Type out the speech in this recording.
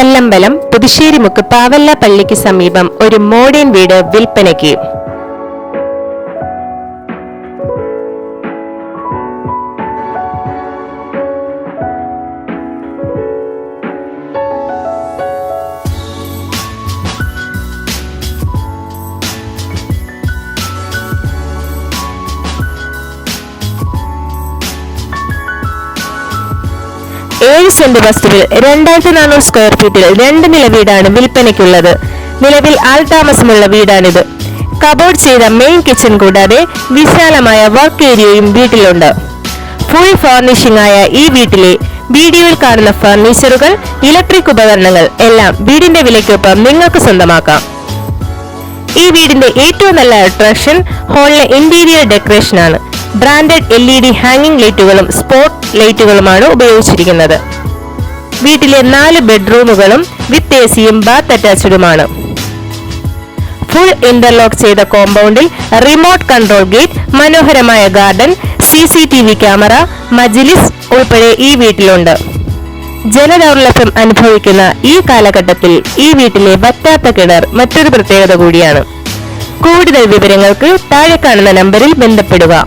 കല്ലമ്പലം പുതുശ്ശേരിമുക്ക് പാവല്ല പള്ളിക്ക് സമീപം ഒരു മോഡേൺ വീട് വിൽപ്പനയ്ക്ക്. ഏഴ് സെന്റ് വസ്തുവിൽ രണ്ടായിരത്തി നാനൂറ് സ്ക്വയർ ഫീറ്റിൽ രണ്ട് നില വീടാണ് വിൽപ്പനയ്ക്കുള്ളത്. നിലവിൽ ആൾതാമസമുള്ള വീടാണിത്. കബോർഡ് ചെയ്ത മെയിൻ കിച്ചൺ കൂടാതെ വിശാലമായ വർക്ക് ഏരിയയും വീട്ടിലുണ്ട്. ഫുൾ ഫർണിഷിംഗ് ആയ ഈ വീട്ടിലെ വീഡിയോയിൽ കാണുന്ന ഫർണിച്ചറുകൾ ഇലക്ട്രിക് ഉപകരണങ്ങൾ എല്ലാം വീടിന്റെ വിലയ്ക്കൊപ്പം നിങ്ങൾക്ക് സ്വന്തമാക്കാം. ഈ വീടിന്റെ ഏറ്റവും നല്ല അട്രാക്ഷൻ ഹോളിലെ ഇന്റീരിയർ ഡെക്കറേഷൻ ആണ്. Branded L E D hanging ലൈറ്റുകളും സ്പോട്ട് ലൈറ്റുകളുമാണ് ഉപയോഗിച്ചിരിക്കുന്നത്. വീട്ടിലെ നാല് ബെഡ്റൂമുകളും വിത്ത് എ സിയും ബാത്ത് അറ്റാച്ച്ഡുമാണ്. ഫുൾ ഇന്റർലോക്ക് ചെയ്ത കോമ്പൗണ്ടിൽ റിമോട്ട് കൺട്രോൾ ഗേറ്റ് മനോഹരമായ garden C C T V camera മജിലിസ് ഉൾപ്പെടെ ഈ വീട്ടിലുണ്ട്. ജനദൗർലഭ്യം അനുഭവിക്കുന്ന ഈ കാലഘട്ടത്തിൽ ഈ വീട്ടിലെ വറ്റാത്ത കിണർ മറ്റൊരു പ്രത്യേകത കൂടിയാണ്. കൂടുതൽ വിവരങ്ങൾക്ക് താഴെ കാണുന്ന നമ്പറിൽ ബന്ധപ്പെടുക.